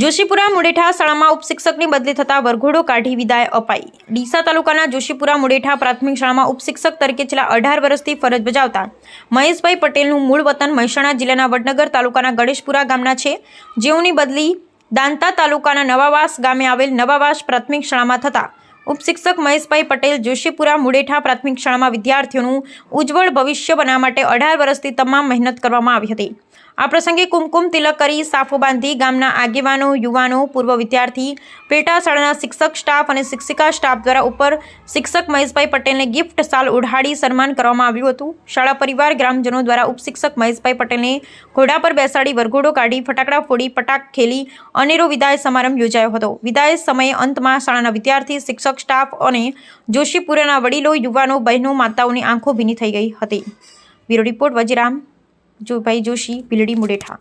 જોશીપુરા મુડેઠા શાળામાં ઉપશિક્ષકની બદલી થતાં વરઘોડો કાઢી વિદાય અપાઈ. ડીસા તાલુકાના જોશીપુરા મુડેઠા પ્રાથમિક શાળામાં ઉપશિક્ષક તરીકે છેલ્લા અઢાર વર્ષથી ફરજ બજાવતા મહેશભાઈ પટેલનું મૂળ વતન મહેસાણા જિલ્લાના વડનગર તાલુકાના ગણેશપુરા ગામના છે. જેઓની બદલી દાંતા તાલુકાના નવાવાસ ગામે આવેલ નવાવાસ પ્રાથમિક શાળામાં થતાં ઉપશિક્ષક મહેશભાઈ પટેલ જોશીપુરા મુડેઠા પ્રાથમિક શાળામાં વિદ્યાર્થીઓનું ઉજ્જવળ ભવિષ્ય બનાવવા માટે અઢાર વર્ષથી તમામ મહેનત કરવામાં આવી હતી. આ પ્રસંગે કુમકુમ તિલક કરી સાફો બાંધી ગામના આગેવાનો, યુવાનો, પૂર્વ વિદ્યાર્થી, પેટા શાળાના શિક્ષક સ્ટાફ અને શિક્ષિકા સ્ટાફ દ્વારા ઉપર શિક્ષક મહેશભાઈ પટેલને ગિફ્ટ સાલ ઉઢાડી સન્માન કરવામાં આવ્યું હતું. શાળા પરિવાર, ગ્રામજનો દ્વારા ઉપશિક્ષક મહેશભાઈ પટેલને ઘોડા પર બેસાડી વરઘોડો કાઢી ફટાકડા ફોડી, પટાક ખેલી, અનેરો વિદાય સમારંભ યોજાયો હતો. વિદાય સમયે અંતમાં શાળાના વિદ્યાર્થી, શિક્ષક સ્ટાફ અને જોશીપુરાના વડીલો, યુવાનો, બહેનો, માતાઓની આંખો ભીની થઈ ગઈ હતી. Bureau report, Vajiram, Jobhai Joshi Bhildi Mudetha.